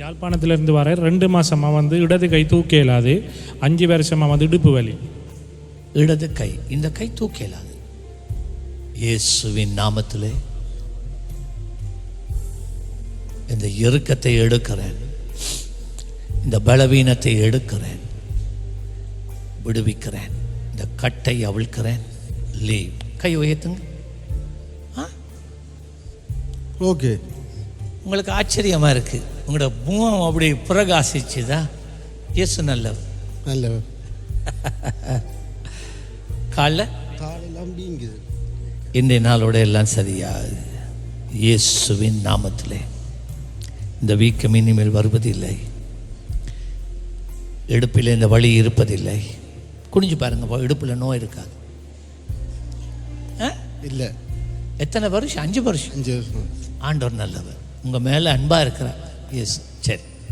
யாழ்ப்பாணத்திலிருந்து வர ரெண்டு மாசமா வந்து இடது கை தூக்க இயலாது அஞ்சு வருஷமா வந்து இடுப்பு வலி. இடது கை இந்த கை தூக்க இயலாது இயேசுவின் நாமத்திலே இந்த இறுக்கத்தை எடுக்கிறேன். இந்த பலவீனத்தை எடுக்கிறேன். விடுவிக்கிறேன். இந்த கட்டை அவிழ்க்கிறேன். லீவ். கை உயர்த்துங்க. ஆ? ஓகே உங்களுக்கு ஆச்சரியமா இருக்கு. உங்களோட முகம் அப்படி பிரகாசிச்சுதா? இயேசு நல்லவர். நல்ல காலைல? வீங்குது. இன்றைய நாளோட எல்லாம் சரியா இயேசுவின் நாமத்திலே. இந்த வீக்கம் இனிமேல் வருவதில்லை. இடுப்பில் இந்த வலி இருப்பதில்லை. குனிஞ்சு பாருங்க இடுப்பில் நோய் இருக்காது? இல்லை. எத்தனை வருஷம்? அஞ்சு வருஷம். அஞ்சு வருஷம். ஆண்டவர் நல்லவர். உங்கள் மேலே அன்பாக இருக்கிறார். is 10.